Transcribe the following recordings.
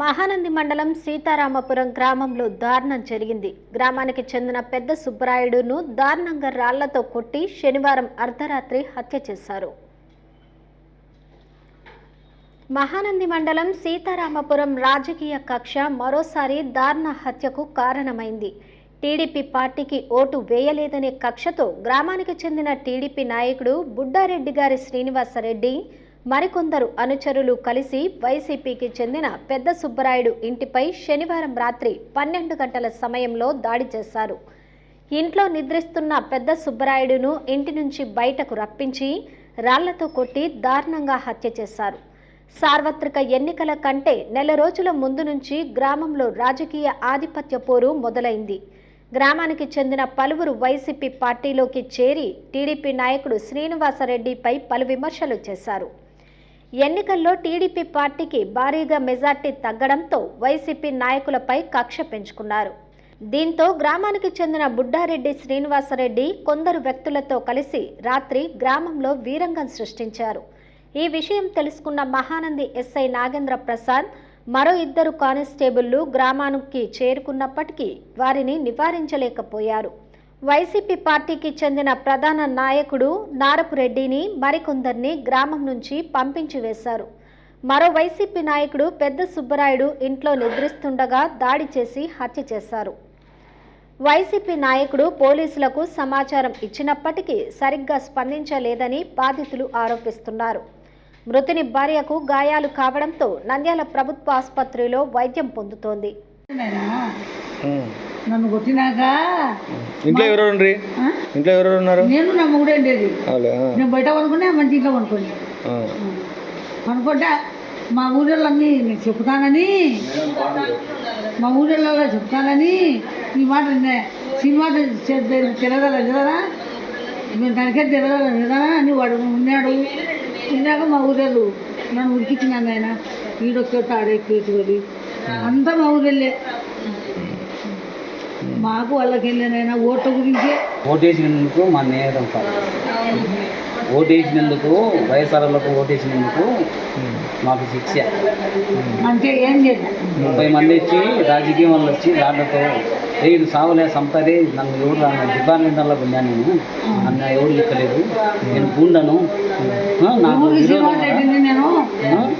మహానంది మండలం సీతారామపురం గ్రామంలో దారుణం జరిగింది. గ్రామానికి చెందిన పెద్ద సుబ్బరాయుడును దారుణంగా రాళ్ళతో కొట్టి శనివారం అర్ధరాత్రి హత్య చేశారు. మహానంది మండలం సీతారామపురం రాజకీయ కక్ష మరోసారి దారుణ హత్యకు కారణమైంది. టీడీపీ పార్టీకి ఓటు వేయలేదనే కక్షతో గ్రామానికి చెందిన టీడీపీ నాయకుడు బుడ్డారెడ్డి గారి శ్రీనివాసరెడ్డి మరికొందరు అనుచరులు కలిసి వైసీపీకి చెందిన పెద్ద సుబ్బరాయుడు ఇంటిపై శనివారం రాత్రి పన్నెండు గంటల సమయంలో దాడి చేశారు. ఇంట్లో నిద్రిస్తున్న పెద్ద సుబ్బరాయుడును ఇంటి నుంచి బయటకు రప్పించి రాళ్ళతో కొట్టి దారుణంగా హత్య చేశారు. సార్వత్రిక ఎన్నికల కంటే నెల రోజుల ముందు నుంచి గ్రామంలో రాజకీయ ఆధిపత్య పోరు మొదలైంది. గ్రామానికి చెందిన పలువురు వైసీపీ పార్టీలోకి చేరి టీడీపీ నాయకుడు శ్రీనివాసరెడ్డిపై పలు విమర్శలు చేశారు. ఎన్నికల్లో టీడీపీ పార్టీకి భారీగా మెజార్టీ తగ్గడంతో వైసీపీ నాయకులపై కక్ష పెంచుకున్నారు. దీంతో గ్రామానికి చెందిన బుడ్డారెడ్డి శ్రీనివాసరెడ్డి కొందరు వ్యక్తులతో కలిసి రాత్రి గ్రామంలో వీరంగం సృష్టించారు. ఈ విషయం తెలుసుకున్న మహానంది ఎస్ఐ నాగేంద్ర ప్రసాద్ మరో ఇద్దరు కానిస్టేబుళ్ళు గ్రామానికి చేరుకున్నప్పటికీ వారిని నివారించలేకపోయారు. వైసీపీ పార్టీకి చెందిన ప్రధాన నాయకుడు నారపురెడ్డిని మరికొందరిని గ్రామం నుంచి పంపించి వేశారు. మరో వైసీపీ నాయకుడు పెద్ద సుబ్బరాయుడు ఇంట్లో నిద్రిస్తుండగా దాడి చేసి హత్య చేశారు. వైసీపీ నాయకుడు పోలీసులకు సమాచారం ఇచ్చినప్పటికీ సరిగ్గా స్పందించలేదని బాధితులు ఆరోపిస్తున్నారు. మృతుని భార్యకు గాయాలు కావడంతో నంద్యాల ప్రభుత్వ ఆసుపత్రిలో వైద్యం పొందుతోంది. నన్ను కొట్టినాక ఇంట్లో ఎవరెవరు ఉండ్రి ఆ? ఇంట్లో ఎవరెవరు ఉన్నారు నేను నా మొగుడే ఆ, నేను బయట కొనుక్కునే మంచి ఇంట్లో కొనుక్కోండి ఆ. కొనుక్కుంటే మా ఊళ్ళన్నీ నేను చెప్తానని మా ఊళ్ళలో చెప్తానని ఈ మాట సినిమా తిరగలేదు కదా మేము దానికే తిరగలేదు కదా అని వాడు ఉన్నాడు. తిన్నాక మా ఊరేళ్ళు నన్ను ఉరికిచ్చినాను ఆయన ఈడొక్కటి ఆడెక్కేసి అంతా మా ఊరెళ్ళే. మాకు వాళ్ళకి వెళ్ళానైనా ఓట్ల గురించే. ఓటేసినందుకు మా నేరం సార్ ఓటేసినందుకు వైఎస్ఆర్లకు ఓటేసినందుకు మాకు శిక్ష. అంటే ఏం చేయాలి ముప్పై మంది వచ్చి రాజకీయం వాళ్ళు వచ్చి దాంట్లో ఏ ఇది సావలే సంపదే నన్ను ఎవరు డిపార్ట్మెంట్లో పోయినా నేను. నన్ను ఎవరు ఇక్కలేదు నేను గుండను. నాకు విరోధం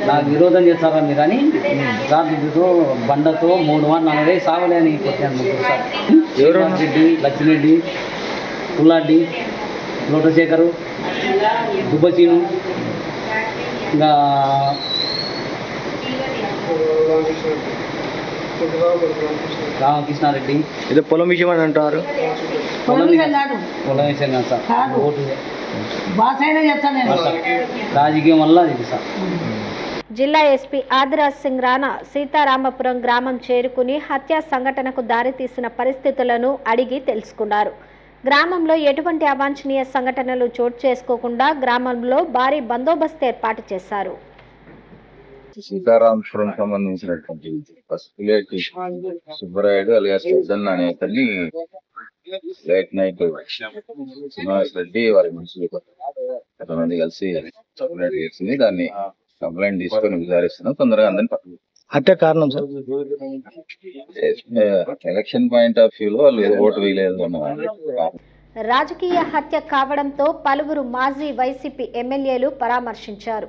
నాకు చేస్తారా మీరు అని రాత్రితో బండతో మూడు వారు నలభై సావలే అని కొట్టాను రెడ్డి లక్ష్మిరెడ్డి పుల్లాడ్డి లోటశేఖరు దుబ్బసీను ఇంకా రామకృష్ణారెడ్డి. ఏదో పొలం విషయం అని అంటారు పొలం విషయం కాదు. సార్. ఓటు రాజకీయం వల్ల ఇది సార్. జిల్లా ఎస్పీ ఆదిరాజ్ సింగ్ రాణా సీతారామపురం గ్రామం చేరుకుని హత్యా సంఘటనకు దారితీసిన పరిస్థితులను అడిగి తెలుసుకున్నారు. గ్రామంలో ఎటువంటి అవాంఛనీయ సంఘటనలు చోటు చేసుకోకుండా గ్రామంలో భారీ బందోబస్తు ఏర్పాటు చేశారు. సీతారాంపురం సంబంధించినటువంటి పసుపులేటి సుబ్బరాయుడు అలియాస్ పెద్దన్న అనే తల్లి లేట్ నైట్ శ్రీనివాస్ రెడ్డి వారి మనుషులు కొంతమంది కలిసి కంప్లైంట్ చేసింది. దాన్ని కంప్లైంట్ తీసుకొని విచారిస్తున్నాం తొందరగా అందరిని పక్కన హత్య కారణం sir. Election point of view లో వాళ్ళు ఓటు వేయలేదు అన్న రాజకీయ హత్య కావడంతో పలువురు మాజీ వైసీపీ ఎమ్మెల్యేలు పరామర్శించారు.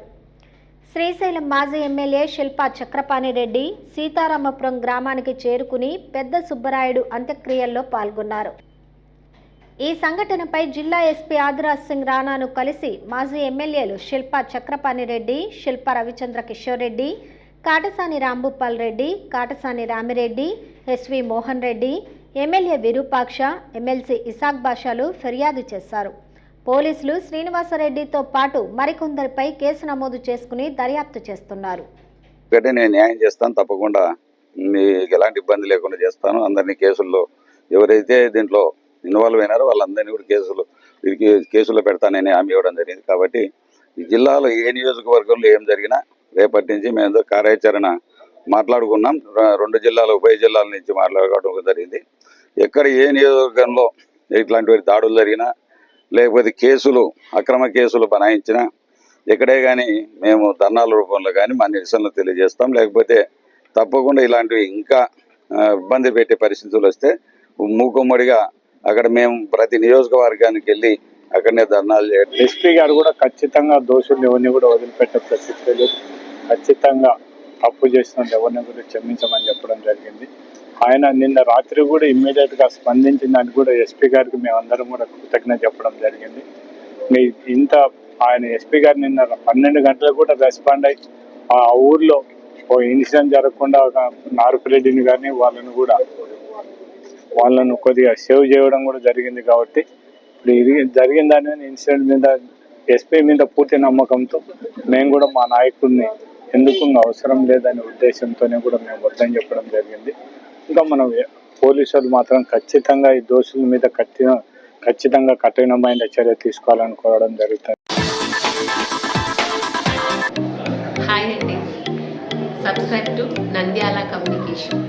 శ్రీశైలం మాజీ ఎమ్మెల్యే శిల్పా చక్రపాణి రెడ్డి సీతారామపురం గ్రామానికి చేరుకుని పెద్ద సుబ్బరాయుడు అంత్యక్రియల్లో పాల్గొన్నారు. ఈ సంఘటనపై జిల్లా ఎస్పీ ఆదిరాజ్ సింగ్ రాణాను కలిసి మాజీ ఎమ్మెల్యేలు Shilpa Chakrapani Reddy Shilpa Ravichandra Kishore Reddy Katasani Rambhupal Reddy Katasani Ramireddy SV Mohan Reddy MLA Virupaksha MLC Isaq బాషాలు ఫిర్యాదు చేశారు. పోలీసులు శ్రీనివాసరెడ్డితో పాటు మరికొందరిపై కేసు నమోదు చేసుకుని దర్యాప్తు చేస్తున్నారు. ఎందుకంటే నేను న్యాయం చేస్తాను తప్పకుండా మీకు ఎలాంటి ఇబ్బంది లేకుండా చేస్తాను. అందరినీ కేసుల్లో ఎవరైతే దీంట్లో ఇన్వాల్వ్ అయినారో వాళ్ళందరినీ కూడా కేసులు కేసులో పెడతానని హామీ ఇవ్వడం జరిగింది. కాబట్టి ఈ జిల్లాలో ఏ నియోజకవర్గంలో ఏం జరిగినా రేపటి నుంచి మేము కార్యాచరణ మాట్లాడుకున్నాం. రెండు జిల్లాలు ఉభయ జిల్లాల నుంచి మాట్లాడుకోవడం జరిగింది. ఎక్కడ ఏ నియోజకవర్గంలో ఇట్లాంటి దాడులు జరిగినా లేకపోతే కేసులు అక్రమ కేసులు బనాయించినా ఎక్కడే కానీ మేము ధర్నాల రూపంలో కానీ మా నిరసనలు తెలియజేస్తాం. లేకపోతే తప్పకుండా ఇలాంటివి ఇంకా ఇబ్బంది పెట్టే పరిస్థితులు వస్తే మూకుమ్మడిగా అక్కడ మేము ప్రతి నియోజకవర్గానికి వెళ్ళి అక్కడనే ధర్నాలు చేయడం ఎస్పీ గారు కూడా ఖచ్చితంగా దోషులు ఎవరిని కూడా వదిలిపెట్టే ప్రసక్తే లేదు. ఖచ్చితంగా తప్పు చేసిన ఎవరిని కూడా క్షమించమని చెప్పడం జరిగింది. ఆయన నిన్న రాత్రి కూడా ఇమ్మీడియట్గా స్పందించిన దానికి కూడా ఎస్పీ గారికి మేమందరం కూడా కృతజ్ఞత చెప్పడం జరిగింది. మీ ఇంత ఆయన ఎస్పీ గారు నిన్న పన్నెండు గంటలకు కూడా రెస్పాండ్ అయ్యి ఆ ఊర్లో ఓ ఇన్సిడెంట్ జరగకుండా ఒక నారుపిరెడ్డిని కానీ వాళ్ళను కూడా వాళ్ళను కొద్దిగా సేవ్ చేయడం కూడా జరిగింది కాబట్టి ఇప్పుడు ఇది జరిగిన దాని ఇన్సిడెంట్ మీద ఎస్పీ మీద పూర్తి నమ్మకంతో మేము కూడా మా నాయకుడిని ఎందుకు ఇంకా అవసరం లేదనే ఉద్దేశంతోనే కూడా మేము వద్దని చెప్పడం జరిగింది. ఇంకా మనం పోలీసులు మాత్రం ఖచ్చితంగా ఈ దోషుల మీద కఠిన ఖచ్చితంగా కఠినమైన చర్య తీసుకోవాలని కోరడం జరుగుతుంది. హాయ్ అండి. Subscribe to Nandyal communication.